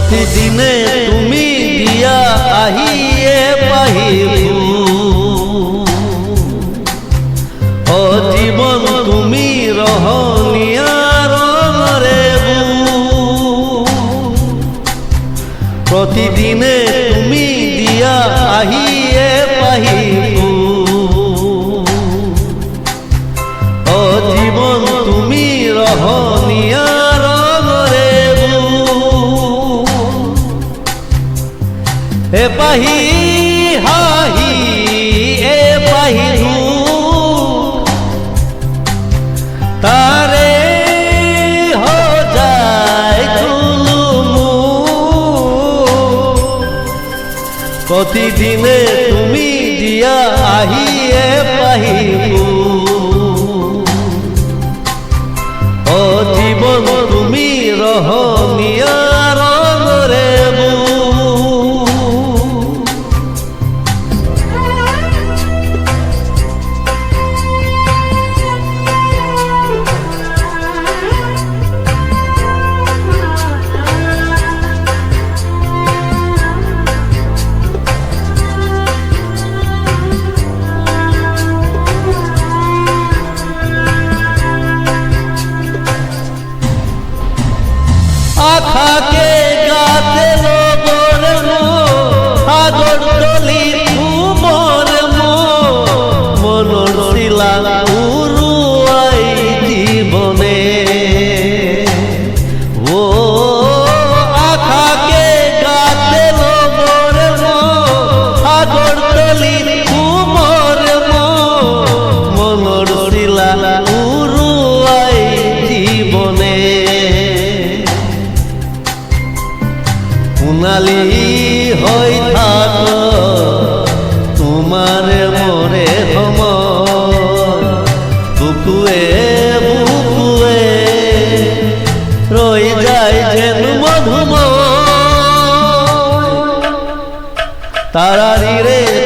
প্রতিদিনে তুমি দিয়া আহিয়ে পাহিবু ও জীবন তুমি রহনিয়া রঙরে প্রতিদিনে তুমি দিয়া আহিয়ে পাহিবু ও তুমি রহনিয়া পাহি হাহি এ পাহি তারে হো যায় তুলুমু। থাকে তারারি রে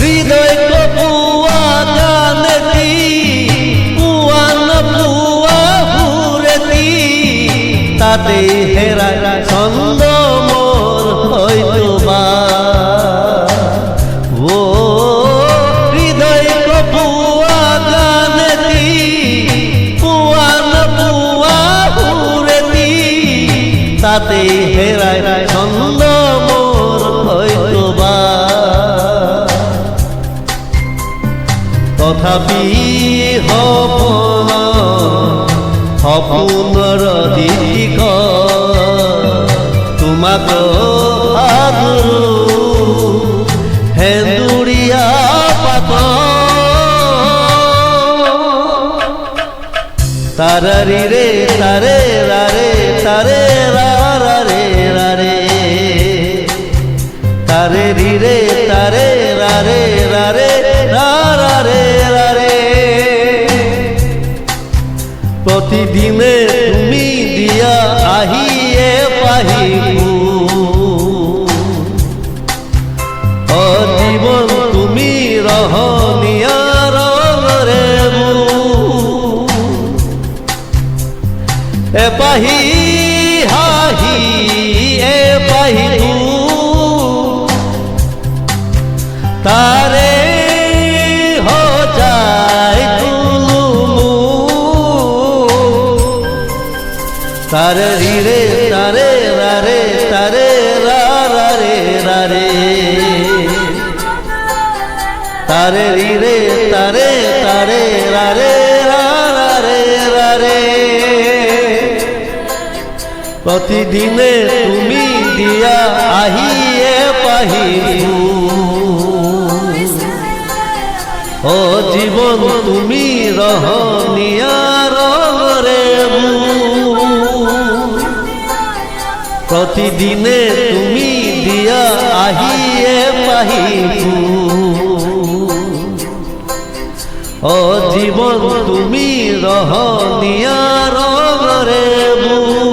হৃদয় কপুয়া গানতি পুয়ান পুয়া হুরতি তাতে হেরা ছন্দ মোর হয়তো বা। ও হৃদয় কপুয়া গানতি পুয়ান পুয়া হুরতি তাতে হেরায় ছন্দ মোর হয়তো বা। তথাপি সপন সপোনৰ দিশিক তোমাক হেন্দুৰীয়া পাত তারারি রে তারে রারে প্রতিদিনে তুমি দিয়া আহিয়ে পাহিবু তারে রে তারে রা রে তারে রা রা তারে রি রে তারে তারে রারে রারে রারে। প্রতিদিনে তুমি দিয়া আহিয়ে পাহি ও জীবন তুমি রহনিয়া প্রতিদিনে তুমি দিয়া আহিয়ে পাহিপু ও জীবন তুমি রহ নিয়া রে বু।